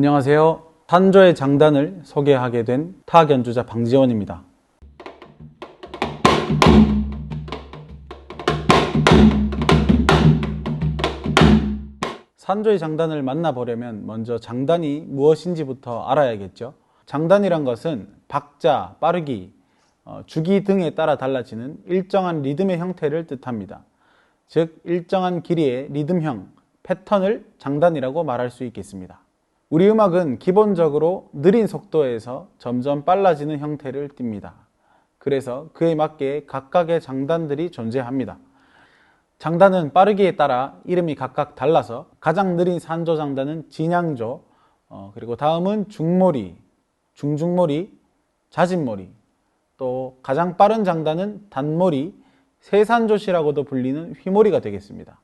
안녕하세요. 탄조의 장단을 소개하게 된 타악연주자 방지원입니다. 산조의 장단을 만나보려면 먼저 장단이 무엇인지부터 알아야겠죠. 장단이란 것은 박자, 빠르기, 어, 주기 등에 따라 달라지는 일정한 리듬의 형태를 뜻합니다. 즉, 일정한 길이의 리듬형, 패턴을 장단이라고 말할 수 있겠습니다. 우리 음악은 기본적으로 느린 속도에서 점점 빨라지는 형태를 띱니다. 그래서 그에 맞게 각각의 장단들이 존재합니다. 장단은 빠르기에 따라 이름이 각각 달라서 가장 느린 산조 장단은 진양조, 어, 그리고 다음은 중모리, 중중모리, 자진모리, 또 가장 빠른 장단은 단모리, 세산조시라고도 불리는 휘모리가 되겠습니다.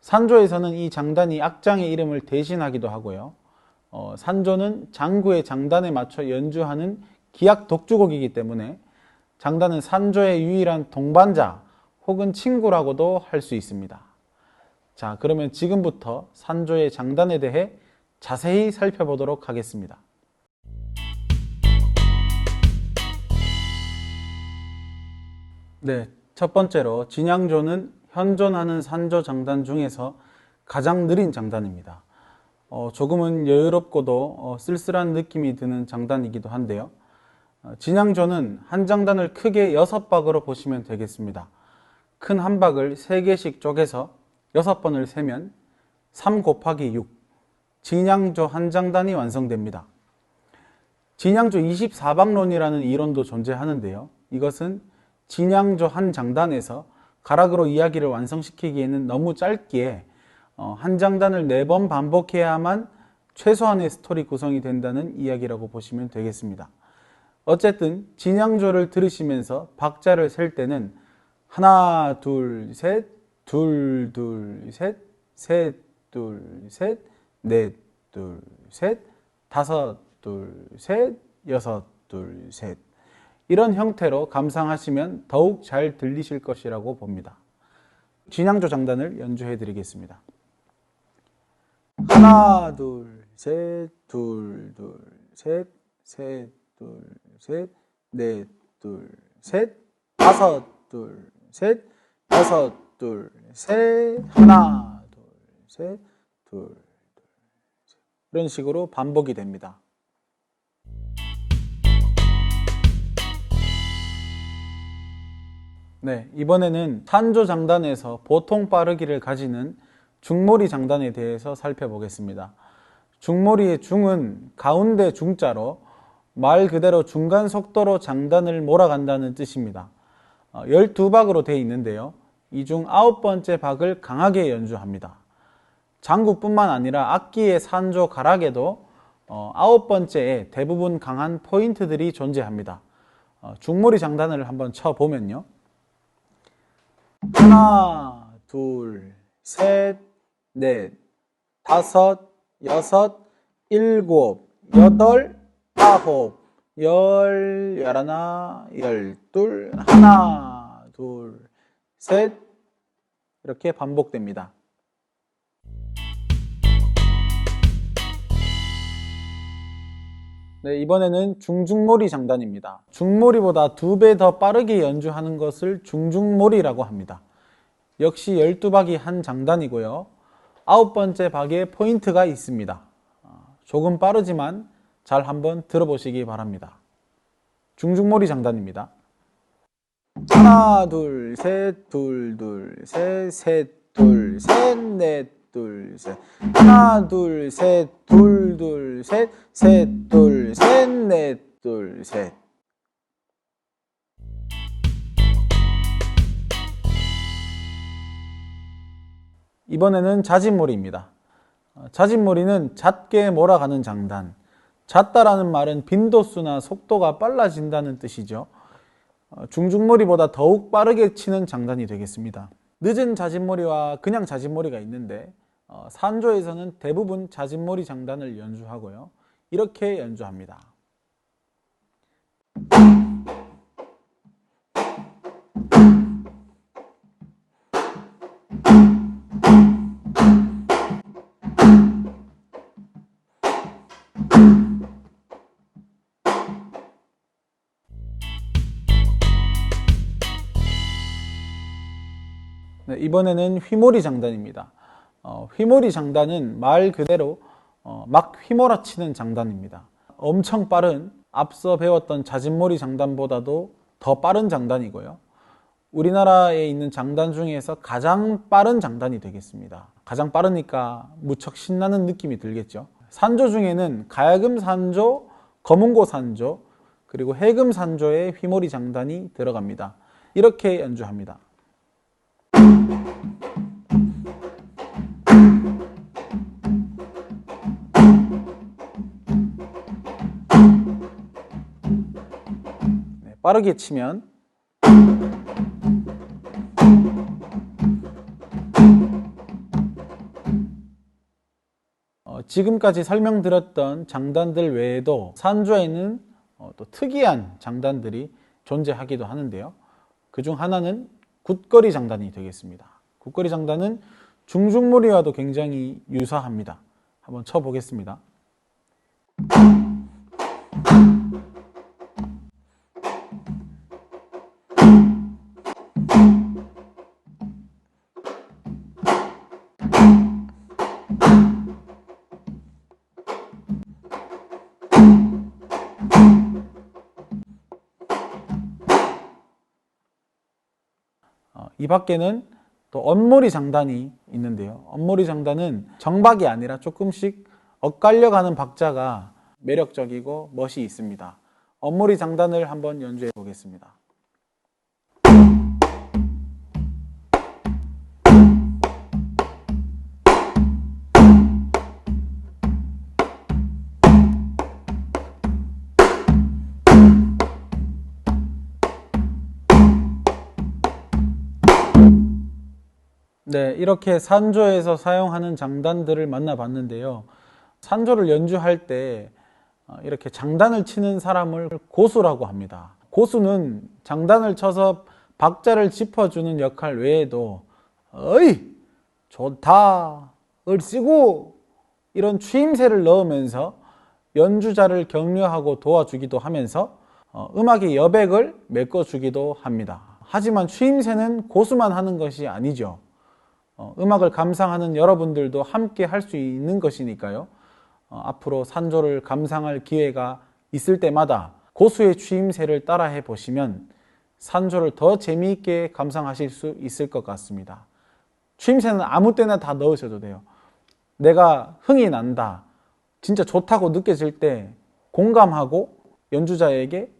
산조에서는 이 장단이 악장의 이름을 대신하기도 하고요. 어, 산조는 장구의 장단에 맞춰 연주하는 기악 독주곡이기 때문에 장단은 산조의 유일한 동반자 혹은 친구라고도 할 수 있습니다. 자, 그러면 지금부터 산조의 장단에 대해 자세히 살펴보도록 하겠습니다. 네, 첫 번째로 진양조는 현존하는 산조 장단 중에서 가장 느린 장단입니다. 어, 조금은 여유롭고도 어, 쓸쓸한 느낌이 드는 장단이기도 한데요. 어, 진양조는 한 장단을 크게 여섯 박으로 보시면 되겠습니다. 큰 한 박을 세 개씩 쪼개서 여섯 번을 세면 3 곱하기 6, 진양조 한 장단이 완성됩니다. 진양조 24박론이라는 이론도 존재하는데요. 이것은 진양조 한 장단에서 가락으로 이야기를 완성시키기에는 너무 짧기에 어, 한 장단을 네 번 반복해야만 최소한의 스토리 구성이 된다는 이야기라고 보시면 되겠습니다. 어쨌든 진양조를 들으시면서 박자를 셀 때는 하나, 둘, 셋, 둘, 둘, 셋, 셋, 둘, 셋, 넷, 둘, 셋, 다섯, 둘, 셋, 여섯, 둘, 셋. 이런 형태로 감상하시면 더욱 잘 들리실 것이라고 봅니다. 진양조 장단을 연주해 드리겠습니다. 하나, 둘, 셋, 둘, 둘, 셋, 셋, 둘, 셋, 넷, 둘, 셋, 다섯, 둘, 셋, 여섯, 둘, 셋, 하나, 둘, 셋, 둘, 둘, 셋. 이런 식으로 반복이 됩니다. 네, 이번에는 산조 장단에서 보통 빠르기를 가지는 중모리 장단에 대해서 살펴보겠습니다. 중모리의 중은 가운데 중자로 말 그대로 중간 속도로 장단을 몰아간다는 뜻입니다. 12박으로 되어 있는데요. 이 중 아홉 번째 박을 강하게 연주합니다. 장구뿐만 아니라 악기의 산조 가락에도 어, 아홉 번째에 대부분 강한 포인트들이 존재합니다. 어, 중모리 장단을 한번 쳐보면요. 하나, 둘, 셋, 넷, 다섯, 여섯, 일곱, 여덟, 아홉, 열, 열하나, 열둘, 하나, 둘, 셋, 이렇게 반복됩니다. 네, 이번에는 중중몰이 장단입니다. 중몰이보다 두 배 더 빠르게 연주하는 것을 중중몰이라고 합니다. 역시 12박이 한 장단이고요. 아홉 번째 박에 포인트가 있습니다. 조금 빠르지만 잘 한번 들어보시기 바랍니다. 중중몰이 장단입니다. 하나, 둘, 셋, 둘, 둘, 셋, 셋, 둘, 셋, 넷, 둘, 셋. 하나, 둘, 셋, 둘, 둘, 셋, 셋, 둘, 셋, 넷, 둘, 셋. 이번에는 자진몰이입니다. 어, 자진몰이는 잦게 몰아가는 장단. 잦다라는 말은 빈도수나 속도가 빨라진다는 뜻이죠. 어, 중중몰이보다 더욱 빠르게 치는 장단이 되겠습니다. 늦은 자진몰이와 그냥 자진몰이가 있는데 어, 산조에서는 대부분 자진몰이 장단을 연주하고요. 이렇게 연주합니다. 네, 이번에는 휘몰이 장단입니다. 어, 휘몰이 장단은 말 그대로 어, 막 휘몰아치는 장단입니다. 엄청 빠른 앞서 배웠던 자진몰이 장단보다도 더 빠른 장단이고요. 우리나라에 있는 장단 중에서 가장 빠른 장단이 되겠습니다. 가장 빠르니까 무척 신나는 느낌이 들겠죠. 산조 중에는 가야금 산조, 검은고 산조, 그리고 해금 산조의 휘몰이 장단이 들어갑니다. 이렇게 연주합니다. 빠르게 치면 어, 지금까지 설명드렸던 장단들 외에도 산조에는 어, 또 특이한 장단들이 존재하기도 하는데요. 그 중 하나는 굿거리 장단이 되겠습니다. 굿거리 장단은 중중무리와도 굉장히 유사합니다. 한번 쳐보겠습니다. 이 밖에는 또 언모리 장단이 있는데요. 언모리 장단은 정박이 아니라 조금씩 엇갈려 가는 박자가 매력적이고 멋이 있습니다. 언모리 장단을 한번 연주해 보겠습니다. 네, 이렇게 산조에서 사용하는 장단들을 만나봤는데요. 산조를 연주할 때 어, 이렇게 장단을 치는 사람을 고수라고 합니다. 고수는 장단을 쳐서 박자를 짚어주는 역할 외에도 어이 좋다 얼씨구 이런 추임새를 넣으면서 연주자를 격려하고 도와주기도 하면서 어, 음악의 여백을 메꿔주기도 합니다. 하지만 추임새는 고수만 하는 것이 아니죠. 어, 음악을 감상하는 여러분들도 함께 할 수 있는 것이니까요. 어, 앞으로 산조를 감상할 기회가 있을 때마다 고수의 추임새를 따라해 보시면 산조를 더 재미있게 감상하실 수 있을 것 같습니다. 추임새는 아무 때나 다 넣으셔도 돼요. 내가 흥이 난다. 진짜 좋다고 느껴질 때 공감하고 연주자에게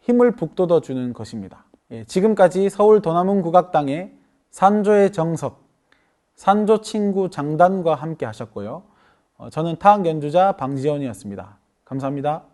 힘을 북돋워 주는 것입니다. 예, 지금까지 서울 도남은 국악당의 산조의 정석, 산조 친구 장단과 함께 하셨고요. 어, 저는 타악 연주자 방지연이었습니다. 감사합니다.